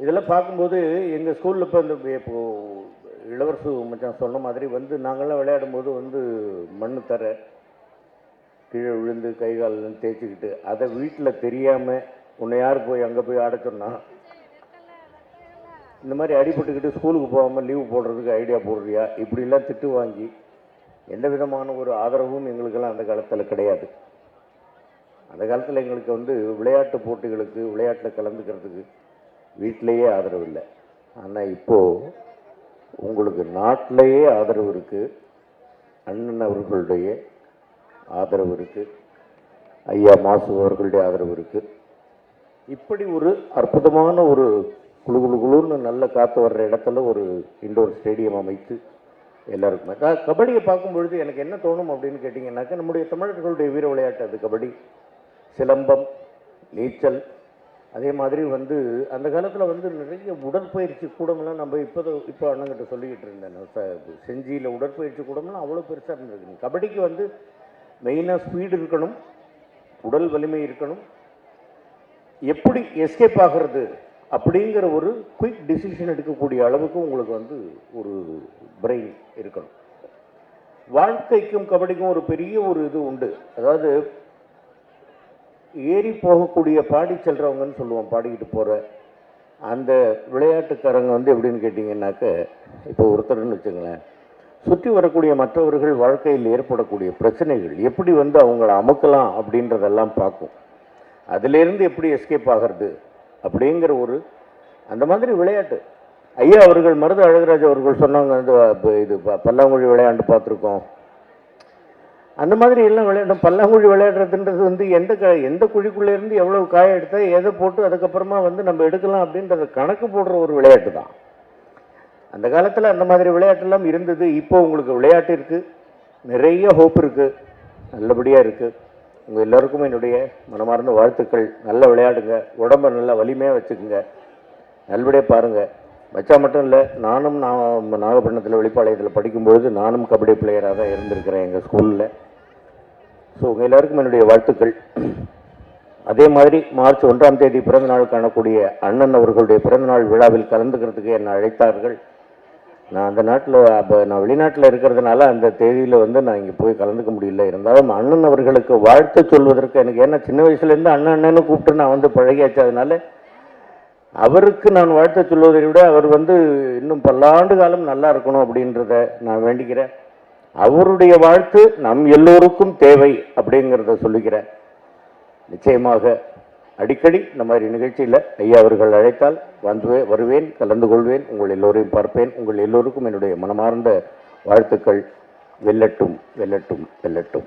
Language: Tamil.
இதெல்லாம் பார்க்கும்போது எங்கள் ஸ்கூலில் இப்போ இந்த இப்போ இளவரசு மச்சான் சொன்ன மாதிரி வந்து நாங்கள்லாம் விளையாடும்போது வந்து மண் தர கீழே விழுந்து கை காலெல்லாம் தேய்ச்சிக்கிட்டு அதை வீட்டில் தெரியாமல் உன்னை யார் போய் அங்கே போய் ஆட சொன்னால் இந்த மாதிரி அடிபட்டுக்கிட்டு ஸ்கூலுக்கு போகாமல் லீவு போடுறதுக்கு ஐடியா போடுறியா? இப்படிலாம் திட்டு வாங்கி எந்த விதமான ஒரு ஆதரவும் எங்களுக்கெல்லாம் அந்த காலத்தில் கிடையாது. அந்த காலத்தில் எங்களுக்கு வந்து விளையாட்டு போட்டிகளுக்கு விளையாட்டில் கலந்துக்கிறதுக்கு வீட்டிலேயே ஆதரவு இல்லை. ஆனால் இப்போது உங்களுக்கு நாட்டிலேயே ஆதரவு இருக்குது அண்ணன் அவர்களுடைய ஆதரவு இருக்குது ஐயா மாசு அவர்களுடைய ஆதரவு இருக்குது இப்படி ஒரு அற்புதமான ஒரு குளு குளு குளுன்னு நல்ல காற்று வர்ற இடத்துல ஒரு இண்டோர் ஸ்டேடியம் அமைத்து எல்லாருக்குமே கபடியை பார்க்கும்பொழுது எனக்கு என்ன தோணும் அப்படின்னு கேட்டிங்கன்னாக்கா நம்முடைய தமிழர்களுடைய வீர விளையாட்டு அது கபடி சிலம்பம் நீச்சல் அதே மாதிரி வந்து அந்த காலத்தில் வந்து நிறைய உடற்பயிற்சி கூடமெல்லாம் நம்ம இப்போ இப்போ அண்ணங்கிட்ட சொல்லிக்கிட்டு இருந்தேன். ச- செஞ்சியில் உடற்பயிற்சி கூடமெல்லாம் அவ்வளோ பெருசாக இருந்திருக்கு கபடிக்கு வந்து மெயினாக ஸ்பீடு இருக்கணும் உடல் வலிமை இருக்கணும். எப்படி எஸ்கேப் ஆகிறது அப்படிங்கிற ஒரு குயிக் டிசிஷன் எடுக்கக்கூடிய அளவுக்கு உங்களுக்கு வந்து ஒரு பிரெயின் இருக்கணும். வாழ்க்கைக்கும் கபடிக்கும் ஒரு பெரிய ஒரு இது உண்டு. அதாவது ஏறி போகக்கூடிய பாடி செல்றவங்கன்னு சொல்லுவோம் பாடிக்கிட்டு போகிற அந்த விளையாட்டுக்காரங்க வந்து எப்படின்னு கேட்டிங்கன்னாக்க இப்போ ஒருத்தர்னு வச்சுங்களேன் சுற்றி வரக்கூடிய மற்றவர்கள் வாழ்க்கையில் ஏற்படக்கூடிய பிரச்சனைகள் எப்படி வந்து அவங்கள அமுக்கலாம் அப்படின்றதெல்லாம் பார்க்கும். அதுலேருந்து எப்படி எஸ்கேப் ஆகிறது அப்படிங்கிற ஒரு அந்த மாதிரி விளையாட்டு. ஐயா அவர்கள் மருது அழகராஜ் அவர்கள் சொன்னாங்க வந்து இது ப- பல்லாங்குழி விளையாண்டு பார்த்துருக்கோம். அந்த மாதிரி எல்லாம் விளையாடும் பல்லாங்குழி விளையாடுறதுன்றது வந்து எந்த க எந்த குழிக்குள்ளே இருந்து காய எடுத்தால் எதை போட்டு அதுக்கப்புறமா வந்து நம்ம எடுக்கலாம் அப்படின்றத கணக்கு போடுற ஒரு விளையாட்டு தான். அந்த காலத்தில் அந்த மாதிரி விளையாட்டெல்லாம் இருந்தது. இப்போ உங்களுக்கு விளையாட்டு இருக்குது நிறைய ஹோப் இருக்குது நல்லபடியாக இருக்குது உங்கள் எல்லோருக்கும் என்னுடைய மனமார்ந்த வாழ்த்துக்கள். நல்லா விளையாடுங்க. உடம்ப நல்லா வலிமையாக வச்சுக்கோங்க. நல்லபடியாக பாருங்கள் வச்சா மட்டும் இல்லை நானும் நான் நாகப்பட்டினத்தில் வெளிப்பாளையத்தில் படிக்கும்பொழுது நானும் கபடி பிளேயராக தான் இருந்திருக்கிறேன் எங்கள் ஸ்கூலில் ஸோ உங்கள் எல்லாருக்கும் என்னுடைய வாழ்த்துக்கள். அதே மாதிரி மார்ச் ஒன்றாம் தேதி பிறந்த நாள் காணக்கூடிய அண்ணன் அவர்களுடைய பிறந்தநாள் விழாவில் கலந்துக்கிறதுக்கு என்னை அழைத்தார்கள். நான் அந்த நாட்டில் அப்போ நான் வெளிநாட்டில் இருக்கிறதுனால அந்த தேதியில் வந்து நான் இங்கே போய் கலந்துக்க முடியல. இருந்தாலும் அண்ணன் அவர்களுக்கு வாழ்த்து சொல்வதற்கு எனக்கு ஏன்னா சின்ன வயசுலேருந்து அண்ணன் அண்ணன்னு கூப்பிட்டு நான் வந்து பழகியாச்சு. அதனால அவருக்கு நான் வாழ்த்து சொல்வதை விட அவர் வந்து இன்னும் பல்லாண்டு காலம் நல்லா இருக்கணும் அப்படின்றத நான் வேண்டிக்கிறேன். அவருடைய வாழ்த்து நம் எல்லோருக்கும் தேவை அப்படிங்கிறத சொல்லுகிறேன் நிச்சயமாக அடிக்கடி இந்த மாதிரி நிகழ்ச்சியில் ஐயா அவர்கள் அழைத்தால் வந்து வருவேன் கலந்து கொள்வேன் உங்கள் எல்லோரையும் பார்ப்பேன். உங்கள் எல்லோருக்கும் என்னுடைய மனமார்ந்த வாழ்த்துக்கள். வெல்லட்டும் வெல்லட்டும் வெல்லட்டும்.